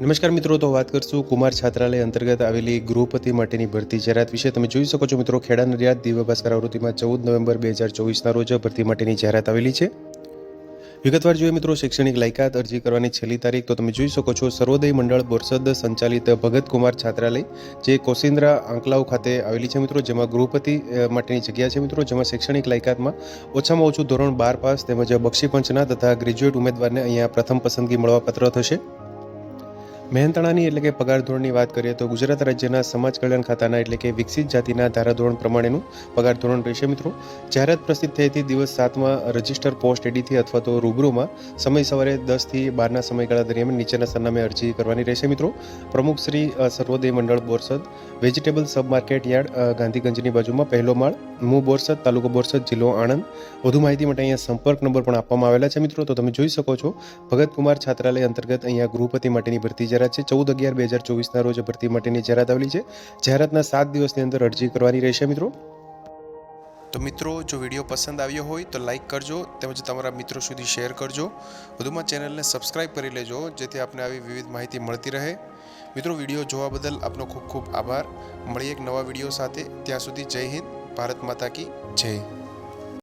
નમસ્કાર મિત્રો, તો વાત કરશું કુમાર છાત્રાલય અંતર્ગત આવેલી ગૃહપતિ માટેની ભરતી જાહેરાત વિશે. તમે જોઈ શકો છો મિત્રો, ખેડા નડિયાદ દિવ્ય ભાસ્કર આવૃત્તિમાં ચૌદ નવેમ્બર બે હજાર ચોવીસના રોજ ભરતી માટેની જાહેરાત આવેલી છે. વિગતવાર જોઈએ મિત્રો, શૈક્ષણિક લાયકાત અરજી કરવાની છેલ્લી તારીખ, તો તમે જોઈ શકો છો સર્વોદય મંડળ બોરસદ સંચાલિત ભગત કુમાર છાત્રાલય, જે કોસિન્દ્રા આંકલાવ ખાતે આવેલી છે મિત્રો. જેમાં ગૃહપતિ માટેની જગ્યા છે મિત્રો, જેમાં શૈક્ષણિક લાયકાતમાં ઓછામાં ઓછું ધોરણ બાર પાસ તેમજ બક્ષી પંચના તથા ગ્રેજ્યુએટ ઉમેદવારને અહીંયા પ્રથમ પસંદગી મળવાપાત્ર થશે. મહેનતાણાની એટલે કે પગાર ધોરણની વાત કરીએ તો ગુજરાત રાજ્યના સમાજ કલ્યાણ ખાતાના એટલે કે વિકસિત જાતિના ધારાધોરણ પ્રમાણેનું પગાર ધોરણ રહેશે મિત્રો. જાહેરાત પ્રસિદ્ધ થઈ દિવસ સાતમાં રજિસ્ટર પોસ્ટ એડીથી અથવા તો રૂબરૂમાં. સમય સવારે દસથી બારના સમયગાળા દરમિયાન નીચેના સરનામે અરજી કરવાની રહેશે મિત્રો. પ્રમુખ Shri Sarvodaya Mandal Borsad. Vegetable sub market yard ગાંધીગંજની બાજુમાં પહેલો માળ. મુ બોરસદ, તાલુકો બોરસદ, જિલ્લો આણંદ. વધુ માહિતી માટે અહીંયા સંપર્ક નંબર પણ આપવામાં આવેલા છે મિત્રો. તો તમે જોઈ શકો છો, ભગતકુમાર છાત્રાલય અંતર્ગત અહીંયા ગૃહપતિ માટેની ભરતી જાહેરાત છે, ચૌદ અગિયાર બે હજાર ચોવીસના રોજ ભરતી માટેની જાહેરાત આવેલી છે. જાહેરાતના સાત દિવસની અંદર અરજી કરવાની રહેશે, મિત્રો. તો મિત્રો, જો વીડિયો પસંદ આવ્યો હોય તો લાઇક કરજો, તેમજ તમારા મિત્રો સુધી શેર કરજો. વધુમાં ચેનલને સબસ્ક્રાઇબ કરી લેજો, જેથી આપને આવી વિવિધ માહિતી મળતી રહે. મિત્રો, વીડિયો જોવા બદલ આપનો ખૂબ ખૂબ આભાર. મળીએ એક નવા વીડિયો સાથે. ત્યાં સુધી જય હિન્દ, ભારત માતા કી જય.